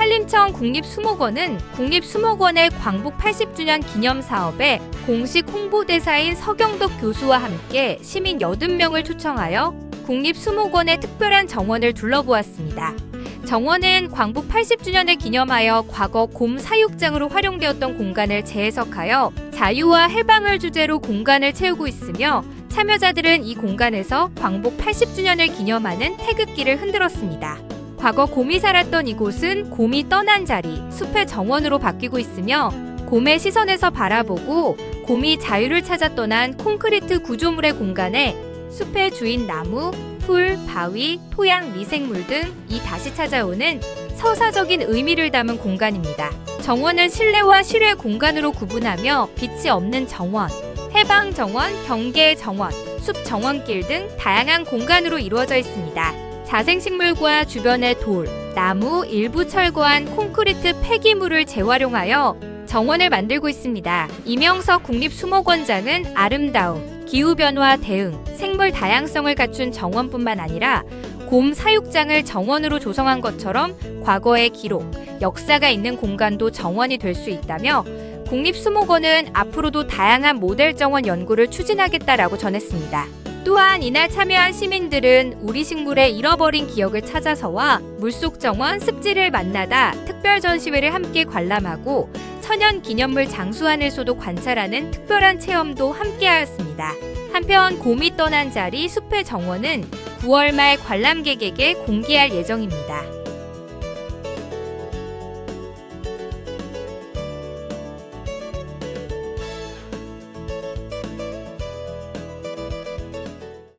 산림청 국립수목원은 국립수목원의 광복 80주년 기념 사업에 공식 홍보대사인 서경덕 교수와 함께 시민 80명을 초청하여 국립수목원의 특별한 정원을 둘러보았습니다. 정원은 광복 80주년을 기념하여 과거 곰 사육장으로 활용되었던 공간을 재해석하여 자유와 해방을 주제로 공간을 채우고 있으며 참여자들은 이 공간에서 광복 80주년을 기념하는 태극기를 흔들었습니다. 과거 곰이 살았던 이곳은 곰이 떠난 자리, 숲의 정원으로 바뀌고 있으며 곰의 시선에서 바라보고 곰이 자유를 찾아 떠난 콘크리트 구조물의 공간에 숲의 주인 나무, 풀, 바위, 토양, 미생물 등 이 다시 찾아오는 서사적인 의미를 담은 공간입니다. 정원은 실내와 실외 공간으로 구분하며 빛이 없는 정원, 해방 정원, 경계 정원, 숲 정원길 등 다양한 공간으로 이루어져 있습니다. 자생식물과 주변의 돌, 나무, 일부 철거한 콘크리트 폐기물을 재활용하여 정원을 만들고 있습니다. 이명석 국립수목원장은 아름다움, 기후변화 대응, 생물 다양성을 갖춘 정원뿐만 아니라 곰 사육장을 정원으로 조성한 것처럼 과거의 기록, 역사가 있는 공간도 정원이 될 수 있다며 국립수목원은 앞으로도 다양한 모델 정원 연구를 추진하겠다라고 전했습니다. 또한 이날 참여한 시민들은 우리 식물의 잃어버린 기억을 찾아서와 물속 정원 습지를 만나다 특별 전시회를 함께 관람하고 천연 기념물 장수하늘소도 관찰하는 특별한 체험도 함께하였습니다. 한편 곰이 떠난 자리 숲의 정원은 9월 말 관람객에게 공개할 예정입니다.